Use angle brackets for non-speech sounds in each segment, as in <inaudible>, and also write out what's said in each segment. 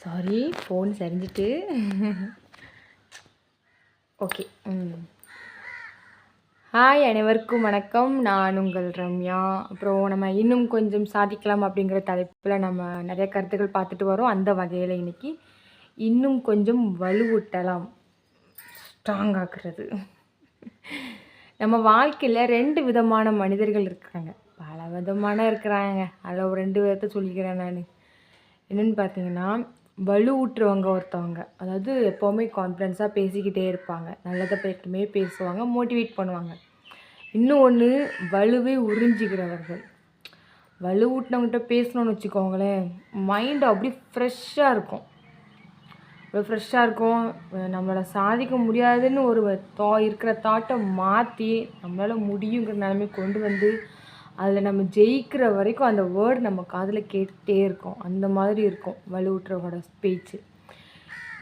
Sorry phone சரிஞ்சிட்டு. Okay ம். Hi அனைவருக்கும் வணக்கம். நான் உங்கள் ரம்யா. அப்புறம் நம்ம இன்னும் கொஞ்சம் சாதிக்கலாம் அப்படிங்கிற தலைப்பில் நம்ம நிறைய கருத்துக்கள் பார்த்துட்டு வரோம். அந்த வகையில் இன்னைக்கு இன்னும் கொஞ்சம் வலுவூட்டலாம். ஸ்ட்ராங் ஆக்குறது. நம்ம வாழ்க்கையில் ரெண்டு விதமான மனிதர்கள் இருக்கிறாங்க. பல விதமான இருக்கிறாங்க. அதில் ஒரு ரெண்டு விதத்தை சொல்லிக்கிறேன் நான். என்னென்னு பார்த்தீங்கன்னா வலுவூட்டுறவங்க ஒருத்தவங்க. அதாவது எப்போவுமே கான்ஃபிடென்ஸாக பேசிக்கிட்டே இருப்பாங்க. நல்லதை மட்டுமே பேசுவாங்க மோட்டிவேட் பண்ணுவாங்க. இன்னும் ஒன்று வலுவை உறிஞ்சிக்கிறவர்கள் வலுவூட்டினவங்ககிட்ட பேசணும்னு வச்சுக்கோங்களேன் மைண்டு அப்படி ஃப்ரெஷ்ஷாக இருக்கும். இவ்வளோ ஃப்ரெஷ்ஷாக இருக்கும். நம்மளை சாதிக்க முடியாதுன்னு ஒரு தா இருக்கிற தாட்டை மாற்றி நம்மளால் முடியுங்கிற நிலைமை கொண்டு வந்து அதில் நம்ம ஜெயிக்கிற வரைக்கும் அந்த வேர்டு நம்ம காதில் கேட்டுகிட்டே இருக்கும். அந்த மாதிரி இருக்கும் வலுவூட்டுறவோட பேச்சு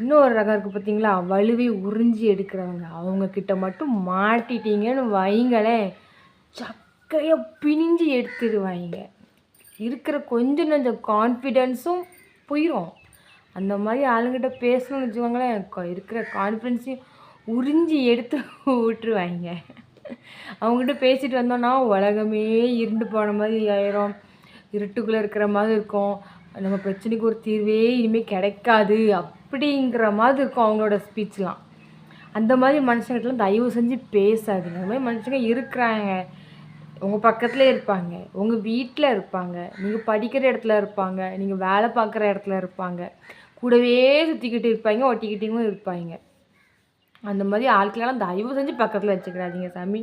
இன்னொரு ரகம் இருக்குது பார்த்தீங்களா வலுவை உறிஞ்சி எடுக்கிறவங்க. அவங்கக்கிட்ட மட்டும் மாட்டிட்டீங்கன்னு வைங்களேன். சக்கையை பிணிஞ்சு எடுத்துடுவாங்க. இருக்கிற கொஞ்சம் கொஞ்சம் கான்ஃபிடென்ஸும் போயிடும் அந்த மாதிரி ஆளுங்கிட்ட பேசணும்னு வச்சுக்கோங்களேன். இருக்கிற கான்ஃபிடென்ஸையும் உறிஞ்சி எடுத்து விட்டுருவாங்க அவங்ககிட்ட பேசிட்டு வந்தோன்னா உலகமே இருண்டு போன மாதிரி ஆயிரும். இருட்டுக்குள்ளே இருக்கிற மாதிரி இருக்கும். நம்ம பிரச்சனைக்கு ஒரு தீர்வே இனிமேல் கிடைக்காது அப்படிங்கிற மாதிரி இருக்கும் அவங்களோட ஸ்பீச்லாம். அந்த மாதிரி மனுஷங்கிட்டலாம் தயவு செஞ்சு பேசாது அந்த மாதிரி மனுஷங்க இருக்கிறாங்க. உங்கள் பக்கத்தில் இருப்பாங்க. உங்கள் வீட்டில் இருப்பாங்க. நீங்கள் படிக்கிற இடத்துல இருப்பாங்க. நீங்கள் வேலை பார்க்குற இடத்துல இருப்பாங்க. கூடவே சுற்றிக்கிட்டு இருப்பாங்க ஒட்டிக்கிட்டும் இருப்பாங்க. அந்த மாதிரி ஆட்களெல்லாம் தயவு செஞ்சு பக்கத்தில் வச்சுக்கிறாதீங்க சாமி.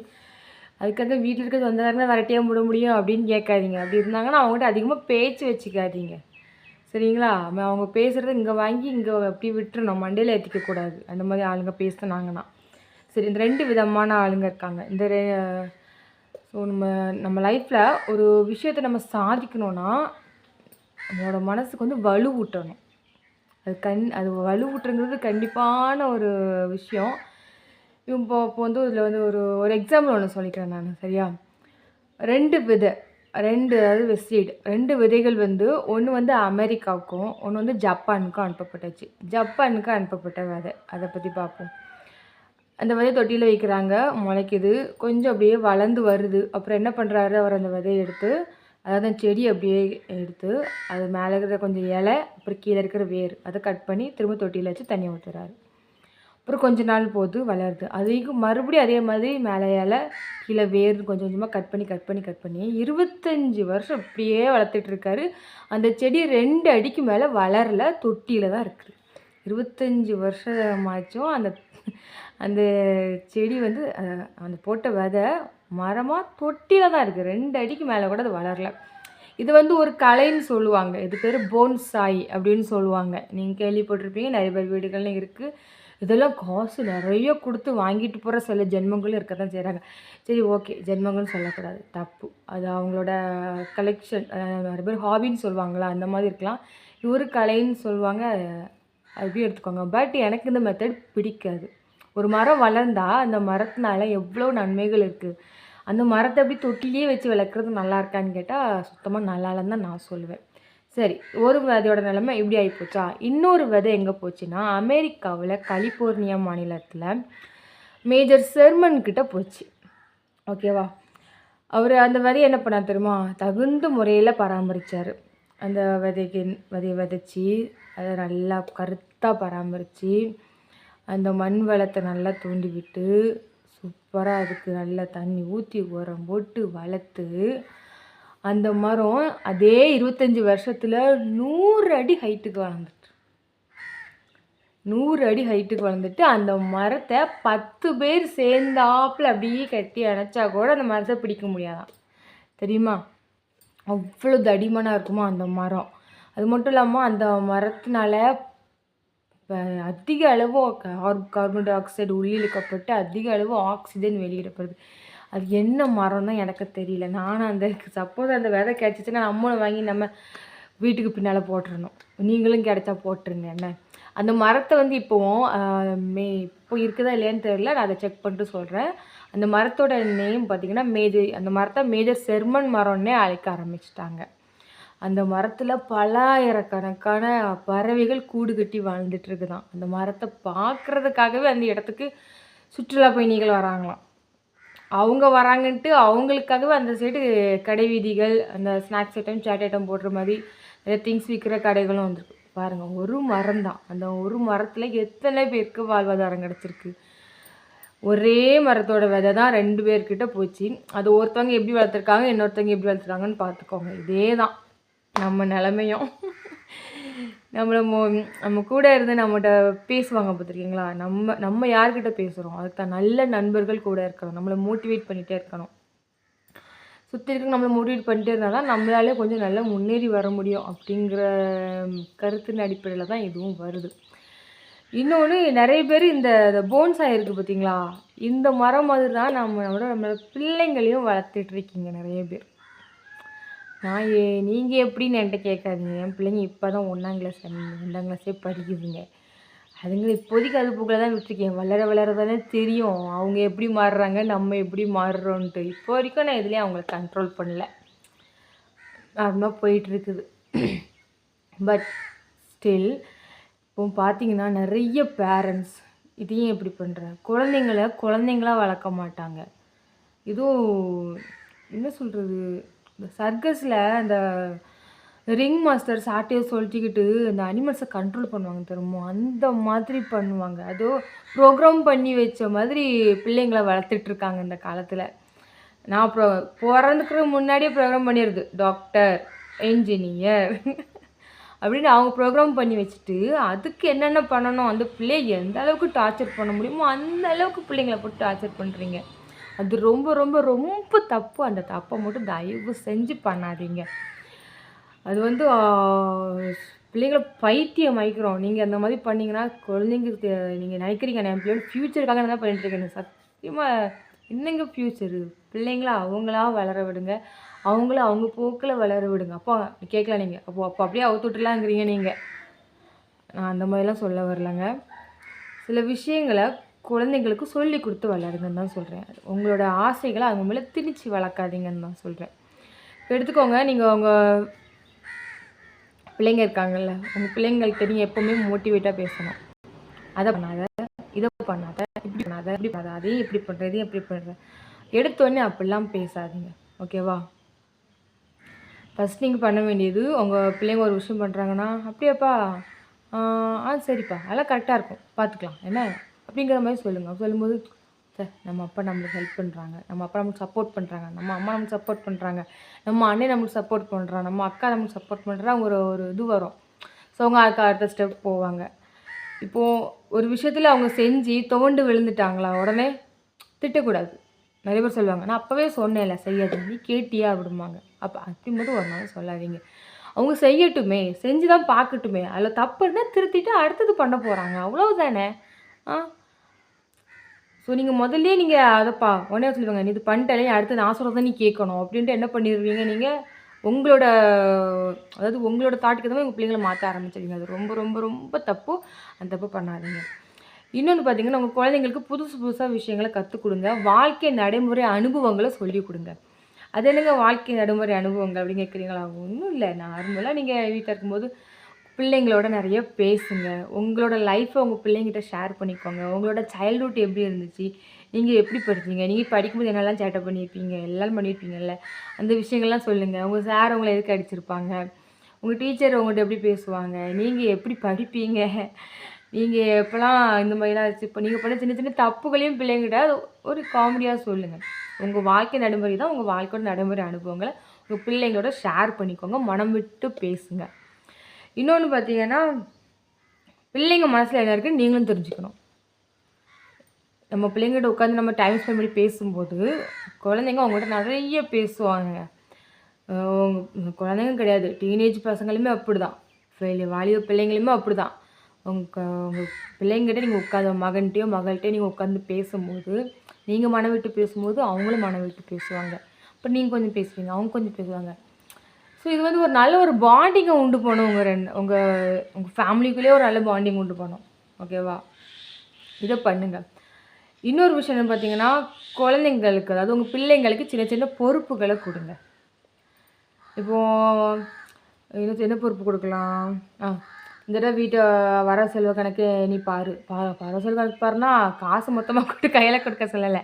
அதுக்காக வீட்டில் இருக்கிறது சொந்தக்காரங்க விரட்டியே விட முடியும் அப்படின்னு கேட்காதீங்க. அப்படி இருந்தாங்கன்னா அவங்ககிட்ட அதிகமாக பேச்சு வச்சுக்காதீங்க. சரிங்களா? அவங்க பேசுகிறத இங்கே வாங்கி இங்கே அப்படி விட்டுறணும். மண்டையில் ஏற்றிக்கக்கூடாது அந்த மாதிரி ஆளுங்க பேசுனாங்கன்னா. சரி இந்த ரெண்டு விதமான ஆளுங்க இருக்காங்க. இந்த ஸோ நம்ம நம்ம லைஃப்பில் ஒரு விஷயத்தை நம்ம சாதிக்கணும்னா நம்மளோட மனசுக்கு வந்து வலு ஊட்டணும் அது கண் அது வலுவூட்டுறது கண்டிப்பான ஒரு விஷயம். இப்போ இப்போ வந்து இதில் வந்து ஒரு ஒரு எக்ஸாம்பிள் ஒன்று சொல்லிக்கிறேன் நான் சரியா? ரெண்டு விதை ரெண்டு அதாவது வெஸ்டீடு ரெண்டு விதைகள் வந்து ஒன்று வந்து அமெரிக்காவுக்கும் ஒன்று வந்து ஜப்பானுக்கும் அனுப்பப்பட்டுச்சு. ஜப்பானுக்கு அனுப்பப்பட்ட விதை அதை பற்றி பார்ப்போம். அந்த விதை தொட்டியில் வைக்கிறாங்க முளைக்குது கொஞ்சம் அப்படியே வளர்ந்து வருது. அப்புறம் என்ன பண்ணுறாரு அவர் அந்த விதையை எடுத்து அதாவது செடி அப்படியே எடுத்து அது மேலே இருக்கிற கொஞ்சம் இலை அப்புறம் கீழே இருக்கிற வேர் அதை கட் பண்ணி திரும்ப தொட்டியில் வச்சு தண்ணி ஊற்றுறாரு அப்புறம் கொஞ்ச நாள் போது வளருது. அதுக்கும் மறுபடியும் அதே மாதிரி மேலே இலை கீழே வேர் கொஞ்சம் கொஞ்சமாக கட் பண்ணி கட் பண்ணி கட் பண்ணி இருபத்தஞ்சி வருஷம் இப்படியே வளர்த்துட்ருக்காரு அந்த செடி ரெண்டு அடிக்கு மேலே வளரல தொட்டியில் தான் இருக்குது. இருபத்தஞ்சி வருஷமாச்சும் அந்த அந்த செடி வந்து அந்த போட்ட விதை மரமாக தொட்டியில் தான் இருக்குது ரெண்டு அடிக்கு மேலே கூட அது வளரல. இது வந்து ஒரு கலைன்னு சொல்லுவாங்க. இது பேர் போன்சாய் அப்படின்னு சொல்லுவாங்க. நீங்கள் கேள்விப்பட்டிருப்பீங்க நிறைய பேர் வீடுகள்லாம் இருக்குது இதெல்லாம் காசு நிறைய கொடுத்து வாங்கிட்டு போகிற சில ஜென்மங்களும் இருக்க தான் செய்கிறாங்க சரி ஓகே. ஜென்மங்கள்னு சொல்லக்கூடாது. தப்பு. அது அவங்களோட கலெக்ஷன் நிறைய பேர் ஹாபின்னு சொல்லுவாங்களா? அந்த மாதிரி இருக்கலாம். ஒரு கலைன்னு சொல்லுவாங்க. அப்படியும் எடுத்துக்கோங்க. பட் எனக்கு இந்த மெத்தட் பிடிக்காது. ஒரு மரம் வளர்ந்தா அந்த மரத்தினால எவ்வளோ நன்மைகள் இருக்குது அந்த மரத்தை அப்படி தொட்டிலேயே வச்சு வளர்க்குறது நல்லா இருக்கான்னு கேட்டால் சுத்தமாக நல்லா இல்லைன்னு தான் நான் சொல்லுவேன். சரி ஒரு விதையோட நிலைமை இப்படி ஆகிப்போச்சா இன்னொரு விதை எங்கே போச்சுன்னா அமெரிக்காவில் கலிஃபோர்னியா மாநிலத்தில் மேஜர் செர்மன் கிட்ட போச்சு. ஓகேவா அவர் அந்த விதையை என்ன பண்ணார் தெரியுமா? தகுந்த முறையில் பராமரித்தார் அந்த விதைக்கு விதையை விதைச்சி அதை நல்லா கருத்தாக பராமரித்து அந்த மண் வளத்தை நல்லா தோண்டி விட்டு சூப்பராக அதுக்கு நல்லா தண்ணி ஊற்றி உரம் போட்டு வளர்த்து அந்த மரம் அதே இருபத்தஞ்சி வருஷத்தில் நூறு அடி ஹைட்டுக்கு வளர்ந்துட்டு நூறு அடி ஹைட்டுக்கு வளர்ந்துட்டு அந்த மரத்தை பத்து பேர் சேர்ந்தாப்புல அப்படியே கட்டி அணைச்சா கூட அந்த மரத்தை பிடிக்க முடியாதான். தெரியுமா? அவ்வளோ தடிமனாக இருக்குமா அந்த மரம். அது மட்டும் இல்லாமல் அந்த மரத்தினால அதிக அளவு கார் கார்பன் டை ஆக்சைடு உள்ளிழுக்கப்பட்டு அதிக அளவு ஆக்சிஜன் வெளியிடப்படுது. அது என்ன மரம் தான் எனக்கு தெரியல. நானும் அந்த சப்போஸ் அந்த விதை கிடச்சிச்சுன்னா நம்மளும் வாங்கி நம்ம வீட்டுக்கு பின்னால் போட்டுறணும். நீங்களும் கிடைச்சா போட்டுருங்க. என்ன? அந்த மரத்தை வந்து இப்போவும் மே இப்போ இருக்குதா இல்லையான்னு தெரியல. நான் அதை செக் பண்ணிட்டு சொல்கிறேன் அந்த மரத்தோட நேம் பார்த்தீங்கன்னா மேஜர் அந்த மரத்தை மேஜர் செர்மன் மரம்னே அழைக்க ஆரம்பிச்சிட்டாங்க. அந்த மரத்தில் பலாயிரக்கணக்கான பறவைகள் கூடு கட்டி வாழ்ந்துட்டுருக்குதான். அந்த மரத்தை பார்க்குறதுக்காகவே அந்த இடத்துக்கு சுற்றுலா பயணிகள் வராங்களாம். அவங்க வராங்கன்ட்டு அவங்களுக்காகவே அந்த சைடு கடை வீதிகள் அந்த ஸ்நாக்ஸ் ஐட்டம் சாட் ஐட்டம் போடுற மாதிரி நிறைய திங்ஸ் விற்கிற கடைகளும் வந்துருக்கு. பாருங்கள் ஒரு மரம் தான் அந்த ஒரு மரத்தில் எத்தனை பேருக்கு வாழ்வாதாரம் கிடச்சிருக்கு? ஒரே மரத்தோட விதை தான் ரெண்டு பேர்கிட்ட போச்சு. அது ஒருத்தவங்க எப்படி வளர்த்துருக்காங்க இன்னொருத்தவங்க எப்படி வளர்த்துருக்காங்கன்னு பார்த்துக்கோங்க. இதே தான் நம்ம நிலமையும். நம்மளை நம்ம கூட இருந்து நம்மகிட்ட பேசுவாங்க பார்த்துருக்கீங்களா நம்ம நம்ம யார்கிட்ட பேசுகிறோம் அதுக்கு தான் நல்ல நண்பர்கள் கூட இருக்கணும். நம்மளை மோட்டிவேட் பண்ணிகிட்டே இருக்கணும். சுற்றி இருக்க நம்மளை மோட்டிவேட் பண்ணிட்டே இருந்தால் தான் நம்மளாலே கொஞ்சம் நல்லா முன்னேறி வர முடியும் அப்படிங்கிற கருத்தின் அடிப்படையில் தான் இதுவும் வருது. இன்னொன்று நிறைய பேர் இந்த போன்சாய் இருக்குது பார்த்தீங்களா இந்த மரம் மாதிரி தான் நம்ம நம்மளோட நம்மளோட பிள்ளைங்களையும் வளர்த்துட்ருக்கீங்க நிறைய பேர். நான் ஏ நீங்கள் எப்படின்னு என்கிட்ட கேட்காதீங்க. என் பிள்ளைங்க இப்போ தான் ஒன்றாம் கிளாஸ் ரெண்டாம் கிளாஸே படிக்குதுங்க. அதுங்களை இப்போதைக்கு அது போக்கில் தான் விட்டுருக்கேன். வளர வளர தானே தெரியும். அவங்க எப்படி மாறுறாங்க நம்ம எப்படி மாறுறோன்ட்டு. இப்போ வரைக்கும் நான் இதுலேயும் அவங்கள கண்ட்ரோல் பண்ணல. நார்மலாக போயிட்டுருக்குது. பட் ஸ்டில் இப்போ பார்த்தீங்கன்னா நிறைய பேரண்ட்ஸ் இதையும் எப்படி பண்ணுற குழந்தைங்கள குழந்தைங்களா வளர்க்க மாட்டாங்க. இதுவும் என்ன சொல்கிறது இந்த சர்க்கஸில் அந்த ரிங் மாஸ்டர் சாட்டையை சொல்லிக்கிட்டு இந்த அனிமல்ஸை கண்ட்ரோல் பண்ணுவாங்க தெரியுமோ? அந்த மாதிரி பண்ணுவாங்க. அதோ ப்ரோக்ராம் பண்ணி வச்ச மாதிரி பிள்ளைங்களை வளர்த்துட்ருக்காங்க இந்த காலத்தில். நான் ப்ரோ பிறந்துக்கிற முன்னாடியே ப்ரோக்ராம் பண்ணிடுது டாக்டர் என்ஜினியர் அப்படின்னு அவங்க ப்ரோக்ராம் பண்ணி வச்சுட்டு அதுக்கு என்னென்ன பண்ணணும்? அந்த பிள்ளையை எந்த அளவுக்கு டார்ச்சர் பண்ண முடியுமோ அந்த அளவுக்கு பிள்ளைங்களை போட்டு டார்ச்சர் பண்ணுறீங்க அது ரொம்ப ரொம்ப ரொம்ப தப்பு. அந்த தப்பை மட்டும் தயவு செஞ்சு பண்ணாதீங்க. அது வந்து பிள்ளைங்கள பைத்தியம் வைக்கிறோம் நீங்கள் அந்த மாதிரி பண்ணிங்கன்னா குழந்தைங்களுக்கு நீங்கள் நினைக்கிறீங்க என் பிள்ளையோட ஃப்யூச்சருக்காக என்ன பண்ணிட்டுருக்கேன் சத்தியமாக என்னங்க ஃப்யூச்சரு பிள்ளைங்கள அவங்களா வளர விடுங்க. அவங்கள அவங்க போக்கில் வளர விடுங்க. அப்போ கேட்கலாம் நீங்கள் அப்போ அப்போ அப்படியே அவுத்துட்டுலாங்கிறீங்க நீங்கள் நான் அந்த மாதிரிலாம் சொல்ல வரலங்க. சில விஷயங்களை குழந்தைங்களுக்கு சொல்லி கொடுத்து வளருங்கன்னு தான் சொல்கிறேன் உங்களோட ஆசைகளை அவங்க மேலே திணிச்சு வளர்க்காதீங்கன்னு தான் சொல்கிறேன் இப்போ எடுத்துக்கோங்க நீங்கள் உங்கள் பிள்ளைங்க இருக்காங்கல்ல உங்கள் பிள்ளைங்களுக்கு தெரியும் எப்போவுமே மோட்டிவேட்டாக பேசணும். அதை பண்ணாத இதை பண்ணாத இப்படி பண்ணாத இப்படி பண்ணாத அதையும் இப்படி பண்ணுறதையும் எப்படி பண்ணுற எடுத்தோடனே அப்படிலாம் பேசாதீங்க. ஓகேவா ஃபஸ்ட் நீங்கள் பண்ண வேண்டியது உங்கள் பிள்ளைங்க ஒரு விஷயம் பண்ணுறாங்கன்னா அப்படியாப்பா ஆ சரிப்பா அதெல்லாம் கரெக்டாக இருக்கும். பார்த்துக்கலாம் என்ன? அப்படிங்கிற மாதிரி சொல்லுங்கள் சொல்லும்போது சார் நம்ம அப்பா நம்மளுக்கு ஹெல்ப் பண்ணுறாங்க நம்ம அப்பா நமக்கு சப்போர்ட் பண்ணுறாங்க நம்ம அம்மா நமக்கு சப்போர்ட் பண்ணுறாங்க நம்ம அண்ணன் நமக்கு சப்போர்ட் பண்ணுறான் நம்ம அக்கா நமக்கு சப்போர்ட் பண்ணுறாங்க ஒரு ஒரு இது வரும். ஸோ அவங்க அதுக்கு அடுத்த ஸ்டெப் போவாங்க. இப்போது ஒரு விஷயத்தில் அவங்க செஞ்சு துவண்டு விழுந்துட்டாங்களா உடனே திட்டக்கூடாது. நிறைய பேர் சொல்லுவாங்க நான் அப்போவே சொன்னேன்ல செய்யாது நீ கேட்டியா? அப்படிம்பாங்க. அப்போ அப்படிம்போது ஒரு நாள் சொல்லாதீங்க. அவங்க செய்யட்டுமே செஞ்சு தான் பார்க்கட்டுமே. அதில் தப்பு இருந்தால் திருத்திட்டு அடுத்தது பண்ண போகிறாங்க அவ்வளோதானே ஆ. ஸோ நீங்கள் முதல்லே நீங்கள் அதைப்பா உடனே சொல்லுவாங்க நீ இது பண்ணிட்டாலே அடுத்து நான் சொல்கிறத நீ கேட்கணும். அப்படின்ட்டு என்ன பண்ணிடுவீங்க நீங்கள் உங்களோட அதாவது உங்களோட தாட்டுக்கு தான் உங்கள் பிள்ளைங்களை மாற்ற ஆரம்பிச்சிடுங்க அது ரொம்ப ரொம்ப ரொம்ப தப்பு. அந்த தப்பு பண்ணாதீங்க. இன்னொன்று பார்த்தீங்கன்னா உங்கள் குழந்தைங்களுக்கு புதுசு புதுசாக விஷயங்களை கற்றுக் கொடுங்க. வாழ்க்கை நடைமுறை அனுபவங்களை சொல்லிக் கொடுங்க. அது என்னங்க வாழ்க்கை நடைமுறை அனுபவங்கள் அப்படின்னு கேட்குறீங்களா ஒன்றும் இல்லை. நார்மலாக நீங்கள் வீட்டில் இருக்கும்போது பிள்ளைங்களோட நிறைய பேசுங்க. உங்களோட லைஃப்பை உங்கள் பிள்ளைங்கிட்ட ஷேர் பண்ணிக்கோங்க. உங்களோட சைல்ட்ஹுட் எப்படி இருந்துச்சு? நீங்கள் எப்படி படிச்சீங்க? நீங்கள் படிக்கும்போது என்னெல்லாம் சேட்டை பண்ணியிருப்பீங்க? எல்லாம் பண்ணியிருப்பீங்கல்ல? அந்த விஷயங்கள்லாம் சொல்லுங்கள் உங்கள் சார் உங்களை எதுக்கு அடிச்சிருப்பாங்க? உங்கள் டீச்சர் உங்கள்கிட்ட எப்படி பேசுவாங்க? நீங்கள் எப்படி படிப்பீங்க? நீங்கள் எப்போல்லாம் இந்த மாதிரிலாம் இப்போ நீங்கள் பண்ண சின்ன சின்ன தப்புகளையும் பிள்ளைங்கிட்ட ஒரு காமெடியாக சொல்லுங்கள் உங்கள் வாழ்க்கை நடைமுறை தான் உங்கள் வாழ்க்கையோட நடைமுறை அனுபவங்களை உங்கள் பிள்ளைங்களோட ஷேர் பண்ணிக்கோங்க. மனம் விட்டு பேசுங்க. இன்னொன்று பார்த்தீங்கன்னா பிள்ளைங்க மனசில் என்ன இருக்குன்னு நீங்களும் தெரிஞ்சுக்கணும். நம்ம பிள்ளைங்கிட்ட உட்காந்து நம்ம டைம் ஸ்பெண்ட் பண்ணி பேசும்போது குழந்தைங்க அவங்கள்ட்ட நிறைய பேசுவாங்க. குழந்தைங்க கிடையாது. டீனேஜ் பசங்களுமே அப்படி தான் வாலிப பிள்ளைங்களுமே அப்படி தான் உங்கள் உங்கள் பிள்ளைங்கிட்ட நீங்கள் உட்காந்து மகன்கிட்டையோ மகள்கிட்டயோ நீங்கள் உட்காந்து பேசும்போது நீங்கள் மனம் விட்டு பேசும்போது அவங்களும் மனம் விட்டு பேசுவாங்க. அப்புறம் நீங்கள் கொஞ்சம் பேசுவீங்க அவங்க கொஞ்சம் பேசுவாங்க. ஸோ இது வந்து ஒரு நல்ல ஒரு பாண்டிங்கை உண்டு பண்ணும் உங்கள் ரெண்டு உங்கள் உங்கள் ஃபேமிலிக்குள்ளேயே ஒரு நல்ல பாண்டிங் உண்டு பண்ணும். ஓகேவா இதை பண்ணுங்கள் இன்னொரு விஷயம் என்ன பார்த்தீங்கன்னா குழந்தைங்களுக்கு அதாவது உங்கள் பிள்ளைங்களுக்கு சின்ன சின்ன பொறுப்புகளை கொடுங்க. இப்போது என்ன என்ன பொறுப்பு கொடுக்கலாம்? ஆ இந்த தடவை வீட்டை வர செலவு கணக்கு நீ பாரு. பா வர செலவு கணக்கு பாருன்னா காசு மொத்தமாக கொடுத்து கையில் கொடுக்க சொல்லலை.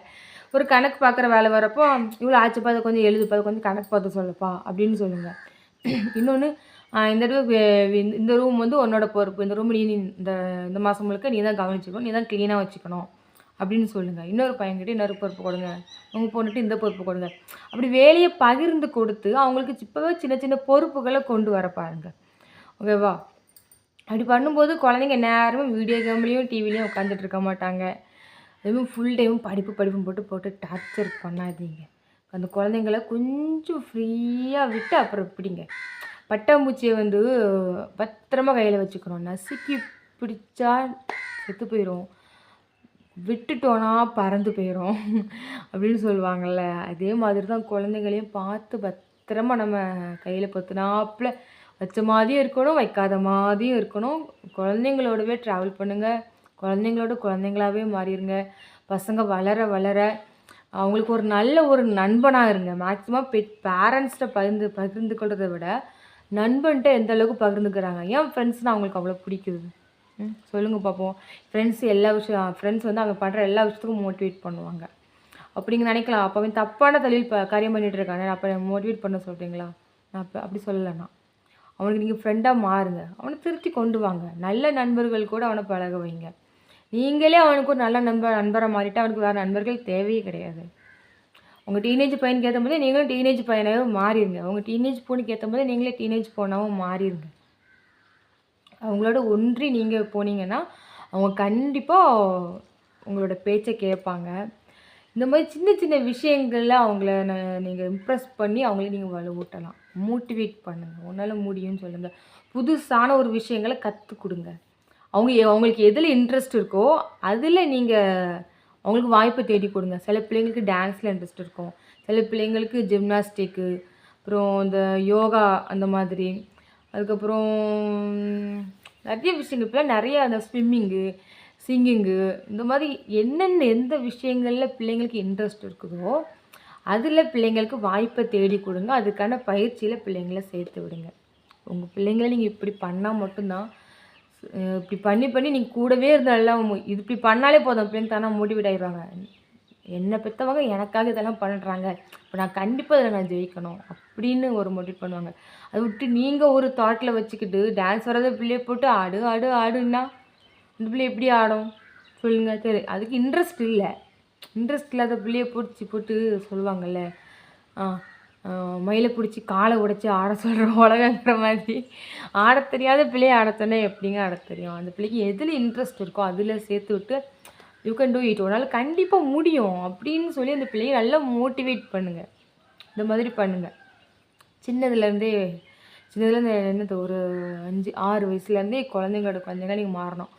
ஒரு கணக்கு பார்க்குற வேலை வரப்போ இவ்வளோ ஆச்சுப்பா அதை கொஞ்சம் எழுதுப்பா அதை கொஞ்சம் கணக்கு பார்த்து சொல்லப்பா அப்படின்னு சொல்லுங்கள் <clears throat> இன்னொன்று இந்த தடவை வே- இந்த ரூம் வந்து உன்னோட பொறுப்பு. இந்த ரூம் நீ நீ இந்த இந்த மாதம் முழுக்க நீ தான் கவனிச்சுக்கணும். நீ தான் க்ளீனாக வச்சுக்கணும். அப்படின்னு சொல்லுங்கள் இன்னொரு பையன்கிட்ட இன்னொரு பொறுப்பு கொடுங்க. உங்கள் பொண்ணுகிட்ட இந்த பொறுப்பு கொடுங்க. அப்படி வேலையை பகிர்ந்து கொடுத்து அவங்களுக்கு இப்போவே சின்ன சின்ன பொறுப்புகளை கொண்டு வர பாருங்கள் ஓகேவா அப்படி பண்ணும்போது குழந்தைங்க நேரமும் வீடியோ கேம்லேயும் டிவிலையும் உட்காந்துட்டு இருக்க மாட்டாங்க. அதுவும் ஃபுல் டைமும் படிப்பு படிப்பும் போட்டு போட்டு டார்ச்சர் பண்ணாதீங்க. அந்த குழந்தைங்கள கொஞ்சம் ஃப்ரீயாக விட்டு அப்புறம் பிடிங்க. பட்டாம்பூச்சியை வந்து பத்திரமா கையில் வச்சுக்கணும். நசுக்கி பிடிச்சா செத்து போயிடும் விட்டுட்டோன்னா பறந்து போயிடும் அப்படின்னு சொல்லுவாங்கள்ல அதே மாதிரி தான் குழந்தைங்களையும் பார்த்து பத்திரமா நம்ம கையில் பொத்துனாப்புல வச்ச மாதிரியும் இருக்கணும் வைக்காத மாதிரியும் இருக்கணும். குழந்தைங்களோடவே ட்ராவல் பண்ணுங்கள் குழந்தைங்களோட குழந்தைங்களாகவே மாறிடுங்க பசங்க வளர வளர அவங்களுக்கு ஒரு நல்ல ஒரு நண்பனாக இருங்க. மேக்ஸிமம் பெட் பேரண்ட்ஸ்கிட்ட பகிர்ந்து பகிர்ந்து கொள்றதை விட நண்பன்ட்டு எந்த அளவுக்கு பகிர்ந்துக்கிறாங்க? ஏன் ஃப்ரெண்ட்ஸ்னால் அவங்களுக்கு அவ்வளோ பிடிக்குது? ம் சொல்லுங்கள் பார்ப்போம் ஃப்ரெண்ட்ஸ் எல்லா விஷயம் ஃப்ரெண்ட்ஸ் வந்து அவங்க பண்ணுற எல்லா விஷயத்துக்கும் மோட்டிவேட் பண்ணுவாங்க. அப்படிங்க நினைக்கலாம். அப்போ அவன் தப்பான தொழில் ப காரியம் பண்ணிட்டு இருக்கானே. அப்போ மோட்டிவேட் பண்ண சொல்கிறீங்களா நான் அப்போ அப்படி சொல்லலைண்ணா. அவனுக்கு நீங்கள் ஃப்ரெண்டாக மாறுங்க. அவனை திருத்தி கொண்டு வாங்க. நல்ல நண்பர்கள் கூட அவனை பழக வைங்க. நீங்களே அவனுக்கு ஒரு நல்ல நண்பர் நண்பராக மாறிட்டு அவனுக்கு வேறு நண்பர்கள் தேவையே கிடையாது. உங்கள் டீனேஜ் பையனுக்கு ஏற்ற போதே நீங்களும் டீனேஜ் பையனாகவும் மாறிடுங்க உங்கள் டீனேஜ் பொண்ணுக்கு ஏற்ற போதே நீங்களே டீனேஜ் பொண்ணாகவும் மாறிடுங்க அவங்களோட ஒன்றி நீங்கள் போனீங்கன்னா அவங்க கண்டிப்பாக உங்களோட பேச்சை கேட்பாங்க. இந்த மாதிரி சின்ன சின்ன விஷயங்களில் அவங்கள நீங்கள் இம்ப்ரெஸ் பண்ணி அவங்கள நீங்கள் வலுவூட்டலாம். மோட்டிவேட் பண்ணுங்கள் உன்னால் முடியும்னு சொல்லுங்கள் புதுசான ஒரு விஷயங்களை கற்றுக் கொடுங்க. அவங்க எ- அவங்களுக்கு எதில் இன்ட்ரெஸ்ட் இருக்கோ அதில் நீங்கள் அவங்களுக்கு வாய்ப்பை தேடி கொடுங்க. சில பிள்ளைங்களுக்கு டான்ஸில் இன்ட்ரெஸ்ட் இருக்கும். சில பிள்ளைங்களுக்கு ஜிம்னாஸ்டிக்கு அப்புறம் இந்த யோகா அந்த மாதிரி. அதுக்கப்புறம் நிறைய விஷயங்கள். இப்போலாம் நிறைய அந்த ஸ்விம்மிங்கு சிங்கிங்கு இந்த மாதிரி என்னென்ன எந்த விஷயங்களில் பிள்ளைங்களுக்கு இன்ட்ரெஸ்ட் இருக்குதோ அதில் பிள்ளைங்களுக்கு வாய்ப்பை தேடி கொடுங்க. அதுக்கான பயிற்சியில் பிள்ளைங்களை சேர்த்து விடுங்க. உங்கள் பிள்ளைங்களை நீங்கள் இப்படி பண்ணால் மட்டும்தான் இப்படி பண்ணி பண்ணி நீங்கள் கூடவே இருந்தாலும் இது இப்படி பண்ணாலே போதும் பிள்ளைங்க தானே மோட்டிவேட் ஆகிடுவாங்க என்னை பெற்றவங்க எனக்காக இதெல்லாம் பண்ணுறாங்க இப்போ நான் கண்டிப்பாக இதில் நான் ஜெயிக்கணும் அப்படின்னு ஒரு மோட்டிவேட் பண்ணுவாங்க. அதை விட்டு நீங்கள் ஒரு தாட்டில் வச்சுக்கிட்டு டான்ஸ் வர்றதை பிள்ளையை போட்டு ஆடு ஆடு ஆடுன்னா இந்த பிள்ளை எப்படி ஆடும்? சொல்லுங்க. சரி அதுக்கு இன்ட்ரெஸ்ட் இல்லை. இன்ட்ரெஸ்ட் இல்லாத பிள்ளையை பிடிச்சி போட்டு சொல்லுவாங்கல்ல. ஆ, மயிலை பிடிச்சி காலை உடைச்சி ஆட சொல்கிற உலகங்கிற மாதிரி. ஆட தெரியாத பிள்ளையை ஆட எப்படிங்க ஆட தெரியும்? அந்த பிள்ளைக்கு எதில் இன்ட்ரெஸ்ட் இருக்கோ அதில் சேர்த்து விட்டு யூ கேன் டூ இட் உன்னால் கண்டிப்பாக முடியும் அப்படின்னு சொல்லி அந்த பிள்ளையை நல்லா மோட்டிவேட் பண்ணுங்கள் இந்த மாதிரி பண்ணுங்கள் சின்னதுலேருந்தே சின்னதுலேருந்து என்னது ஒரு அஞ்சு ஆறு வயசுலேருந்தே குழந்தைங்களோட குழந்தைங்க நீங்கள் மாறணும்.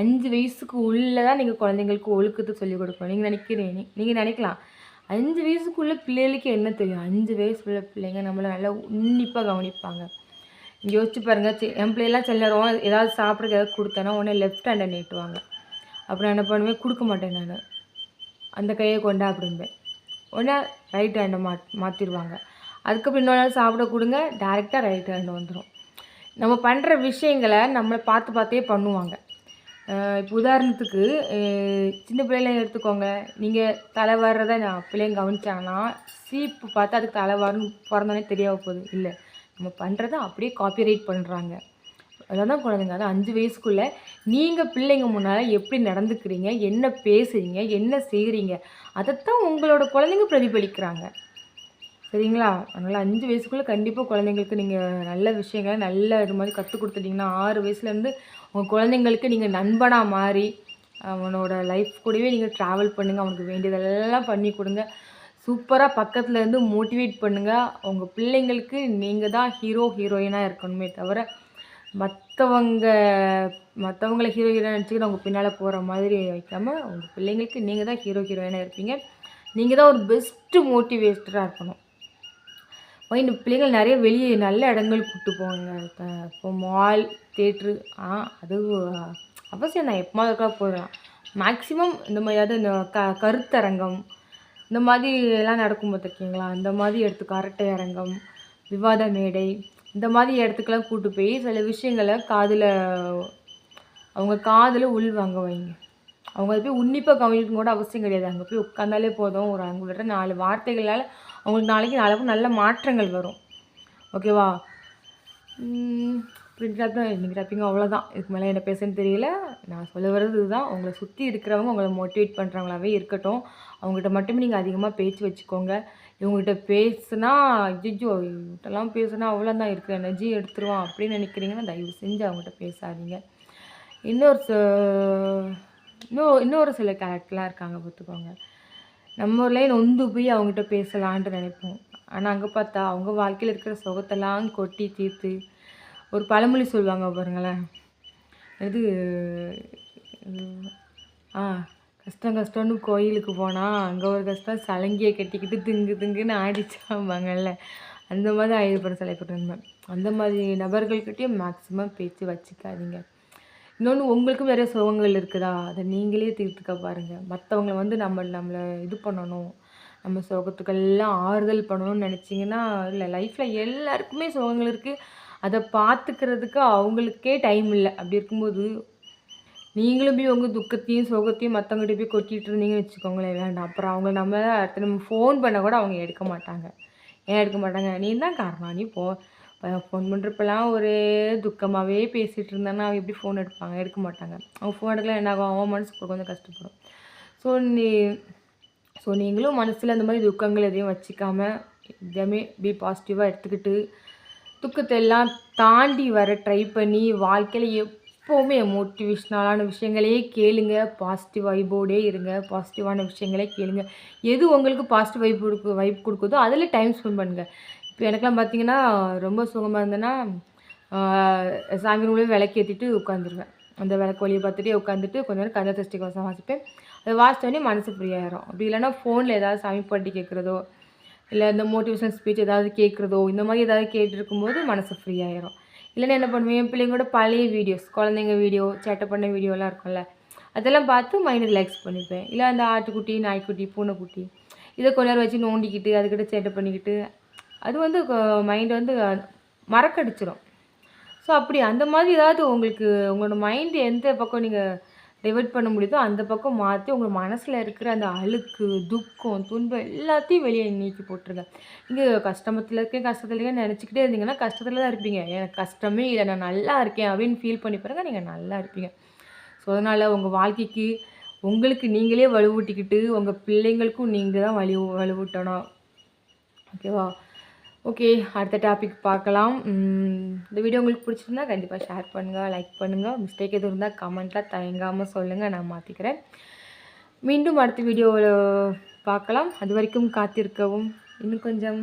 அஞ்சு வயசுக்கு உள்ளே தான் நீங்கள் குழந்தைங்களுக்கு ஒழுக்கத்தை சொல்லிக் கொடுக்கணும். நீங்கள் நினைக்கிறீங்க நீங்கள் நினைக்கலாம். அஞ்சு வயசுக்குள்ளே பிள்ளைகளுக்கு என்ன தெரியும்? அஞ்சு வயசுக்குள்ள பிள்ளைங்க நம்மளை நல்லா உன்னிப்பாக கவனிப்பாங்க. யோசிச்சு பாருங்கள் சி- என் பிள்ளைலாம் சில நேரம் ஏதாவது சாப்பிட்றதுக்கு ஏதாவது கொடுத்தேன்னா உடனே லெஃப்ட் ஹேண்டை நீட்டுவாங்க. அப்புறம் என்ன பண்ணுவேன்? கொடுக்க மாட்டேன் நான். அந்த கையை கொண்டா அப்படிம்பேன் உடனே ரைட் ஹேண்டை மா மாற்றிடுவாங்க அதுக்கப்புறம் இன்னொரு நாள் சாப்பிட கொடுங்க டேரெக்டாக ரைட் ஹேண்டு வந்துடும் நம்ம பண்ணுற விஷயங்களை நம்மளை பார்த்து பார்த்தே பண்ணுவாங்க. இப்போ உதாரணத்துக்கு சின்ன பிள்ளைல எடுத்துக்கோங்க. நீங்கள் தலை வர்றதை நான் பிள்ளைங்க கவனிச்சாங்கன்னா சீப்பு பார்த்து அதுக்கு தலை வரணும் பிறந்தோடனே தெரியாம போகுது. இல்லை நம்ம பண்ணுறத அப்படியே காப்பிரைட் பண்ணுறாங்க அதான் குழந்தைங்க அதான் அஞ்சு வயசுக்குள்ளே நீங்கள் பிள்ளைங்க முன்னால் எப்படி நடந்துக்கிறீங்க என்ன பேசுறீங்க என்ன செய்கிறீங்க அதைத்தான் உங்களோட குழந்தைங்க பிரதிபலிக்கிறாங்க. சரிங்களா? அதனால் அஞ்சு வயசுக்குள்ளே கண்டிப்பாக குழந்தைங்களுக்கு நீங்கள் நல்ல விஷயங்களை நல்ல இது மாதிரி கற்றுக் கொடுத்துட்டிங்கன்னா ஆறு வயசுலேருந்து உங்கள் குழந்தைங்களுக்கு நீங்கள் நண்பனாக மாறி அவனோட லைஃப் கூடவே நீங்கள் ட்ராவல் பண்ணுங்கள் அவனுக்கு வேண்டியதெல்லாம் பண்ணி கொடுங்க. சூப்பராக பக்கத்தில் இருந்து மோட்டிவேட் பண்ணுங்கள் உங்கள் பிள்ளைங்களுக்கு நீங்கள் தான் ஹீரோ ஹீரோயினாக இருக்கணுமே தவிர மற்றவங்க மற்றவங்கள ஹீரோ ஹீரோயின் நினச்சிக்கிட்டு அவங்க பின்னால் போகிற மாதிரி வைக்காமல் உங்கள் பிள்ளைங்களுக்கு நீங்கள் தான் ஹீரோ ஹீரோயினாக இருப்பீங்க. நீங்கள் தான் ஒரு பெஸ்ட்டு மோட்டிவேட்டராக இருக்கணும். இந்த பிள்ளைங்கள் நிறைய வெளியே நல்ல இடங்களுக்கு கூப்பிட்டு போவாங்க. இப்போ இப்போ மால் தேட்ரு ஆ அது அவசியம் தான். எப்போதுக்கா போகலாம். மேக்ஸிமம் இந்த மாதிரியாவது இந்த க கருத்தரங்கம் இந்த மாதிரி எல்லாம் நடக்கும் பார்த்துருக்கீங்களா? இந்த மாதிரி எடுத்து அரட்டை அரங்கம் விவாத மேடை இந்த மாதிரி இடத்துக்கெல்லாம் கூட்டு போய் சில விஷயங்கள காதில் அவங்க காதில் உள் வாங்க வைங்க. அவங்க அதை போய் உன்னிப்பாக கவனிக்கணும் கூட அவசியம் கிடையாது. அங்கே போய் உட்காந்தாலே போதும். ஒரு அவங்கள்ட்ட நாலு வார்த்தைகளால் அவங்களுக்கு நாளைக்கு அளவு நல்ல மாற்றங்கள் வரும். ஓகேவா? பிரிண்ட் கிராப்பிங் இன்னைக்கு கிராப்பிங் அவ்வளோதான் இதுக்கு மேலே என்ன பேசுன்னு தெரியல. நான் சொல்ல வர்றது இதுதான். உங்களை சுற்றி இருக்கிறவங்க உங்களை மோட்டிவேட் பண்ணுறவங்களாவே இருக்கட்டும். அவங்ககிட்ட மட்டுமே நீங்கள் அதிகமாக பேச்சு வச்சுக்கோங்க. இவங்ககிட்ட பேசுனா ஐயோ இவங்ககிட்டலாம் பேசுனா அவ்வளோதான் இருக்குது எனர்ஜி எடுத்துருவான் அப்படின்னு நினைக்கிறீங்கன்னா தயவு செஞ்சு அவங்ககிட்ட பேசாதீங்க. இன்னொரு இன்னும் இன்னொரு சில கேரக்டர்லாம் இருக்காங்க பார்த்துக்கோங்க. நம்ம ஊர்லேயே நொந்து போய் அவங்ககிட்ட பேசலான்ட்டு நினைப்போம். ஆனால் அங்கே பார்த்தா அவங்க வாழ்க்கையில் இருக்கிற சுகத்தெல்லாம் கொட்டி தீர்த்து ஒரு பழமொழி சொல்லுவாங்க பாருங்களேன். இது ஆ கஷ்டம் கஷ்டம்னு கோயிலுக்கு போனால் அங்கே ஒரு கஷ்டம் சலங்கியை கட்டிக்கிட்டு திங்கு திங்குன்னு ஆடிச்சாம்பாங்கல்ல. அந்த மாதிரி ஆயிரப்பட சிலைப்பட்ட அந்த மாதிரி நபர்கள்கிட்டயும் மேக்ஸிமம் பேச்சு வச்சுக்காதீங்க. இன்னொன்று உங்களுக்கும் நிறைய சுகங்கள் இருக்குதா? அதை நீங்களே தீர்த்துக்க பாருங்கள் மற்றவங்கள வந்து நம்ம நம்மளை இது பண்ணணும். நம்ம சுகத்துக்கெல்லாம் ஆறுதல் பண்ணணும்னு நினச்சிங்கன்னா இல்லை லைஃப்பில் எல்லாருக்குமே சுகங்கள் இருக்குது அதை பார்த்துக்கிறதுக்கு அவங்களுக்கே டைம் இல்லை. அப்படி இருக்கும்போது நீங்களும் போய் உங்கள் துக்கத்தையும் சோகத்தையும் மற்றவங்ககிட்ட போய் கொட்டிகிட்டு இருந்தீங்கன்னு வச்சுக்கோங்களேன் வேண்டாம். அப்புறம் அவங்க நம்ம அடுத்து நம்ம ஃபோன் பண்ண கூட அவங்க எடுக்க மாட்டாங்க. ஏன் எடுக்க மாட்டாங்க? நீ தான் காரணம்? நீ போ. ஃபோன் பண்ணுறப்பெல்லாம் ஒரே துக்கமாகவே பேசிகிட்டு இருந்தாங்கன்னா அவன் எப்படி ஃபோன் எடுப்பாங்க? எடுக்க மாட்டாங்க. அவங்க ஃபோன் எடுக்கலாம் என்ன ஆகும்? அவன் மனசு கொஞ்சம் கஷ்டப்படும். ஸோ நீ ஸோ நீங்களும் மனசில் அந்த மாதிரி துக்கங்கள் எதையும் வச்சுக்காமல் எதையுமே பி பாசிட்டிவாக எடுத்துக்கிட்டு துக்கத்தை எல்லாம் தாண்டி வர ட்ரை பண்ணி வாழ்க்கையில் எப்போவுமே மோட்டிவேஷ்னலான விஷயங்களையே கேளுங்க. பாசிட்டிவ் வைபோடே இருங்க. பாசிட்டிவான விஷயங்களே கேளுங்க. எது உங்களுக்கு பாசிட்டிவ் வைப் கொடுக்கு வைப் கொடுக்குதோ அதில் டைம் ஸ்பெண்ட் பண்ணுங்கள் இப்போ எனக்கெல்லாம் பார்த்தீங்கன்னா ரொம்ப சுகமாக இருந்தேன்னா சாமி ரூம்லேயே விளக்கு ஏற்றிட்டு உட்காந்துருவேன் அந்த விளக்கு வழியை பார்த்துட்டே உட்காந்துட்டு கொஞ்ச நேரம் கதை திருஷ்டி கோசம் வாசிப்பேன். அதை வாசித்தோடனே மனசு ஃப்ரீயாயிரும் அப்படி இல்லைன்னா ஃபோனில் ஏதாவது சாமி பாட்டி கேட்குறதோ இல்லை இந்த மோட்டிவேஷன் ஸ்பீச் ஏதாவது கேட்குறதோ இந்த மாதிரி ஏதாவது கேட்டுருக்கும்போது மனசு ஃப்ரீயாயிரும் இல்லைன்னா என்ன பண்ணுவேன்? என் பிள்ளைங்களோட பழைய வீடியோஸ் குழந்தைங்க வீடியோ சேட்டை பண்ண வீடியோலாம் இருக்கும்ல அதெல்லாம் பார்த்து மைண்ட் ரிலாக்ஸ் பண்ணிப்பேன். இல்லை அந்த ஆட்டுக்குட்டி நாய்க்குட்டி பூனைக்குட்டி இதை கொஞ்ச நேரம் வச்சு நோண்டிக்கிட்டு அதுக்கிட்ட சேட்டை பண்ணிக்கிட்டு அது வந்து மைண்டை வந்து மறக்கடிச்சிடும் ஸோ அப்படி அந்த மாதிரி ஏதாவது உங்களுக்கு உங்களோட மைண்டு எந்த பக்கம் நீங்கள் டிவைட் பண்ண முடியுதோ அந்த பக்கம் மாற்றி உங்கள் மனசில் இருக்கிற அந்த அழுக்கு துக்கம் துன்பம் எல்லாத்தையும் வெளியே நீக்கி போட்டுருங்க. இங்கே கஷ்டமத்தில் இருக்கேன் கஷ்டத்தில் இருக்கேன் நினச்சிக்கிட்டே இருந்தீங்கன்னா கஷ்டத்தில் தான் இருப்பீங்க. எனக்கு கஷ்டமே இல்லை நான் நல்லா இருக்கேன் அப்படின்னு ஃபீல் பண்ணி பாருங்க நீங்கள் நல்லா இருப்பீங்க. ஸோ அதனால் உங்கள் வாழ்க்கைக்கு உங்களுக்கு நீங்களே வலுவூட்டிக்கிட்டு உங்கள் பிள்ளைங்களுக்கும் நீங்கள் தான் வலு வலுவூட்டணும். ஓகேவா ஓகே அடுத்த டாபிக் பார்க்கலாம். இந்த வீடியோ உங்களுக்கு பிடிச்சிருந்தா கண்டிப்பாக ஷேர் பண்ணுங்கள் லைக் பண்ணுங்கள் மிஸ்டேக் எதுவும் இருந்தால் கமெண்ட்டில் தயங்காமல் சொல்லுங்கள் நான் மாற்றிக்கிறேன் மீண்டும் அடுத்த வீடியோவில் பார்க்கலாம். அது வரைக்கும் காத்திருக்கவும். இன்னும் கொஞ்சம்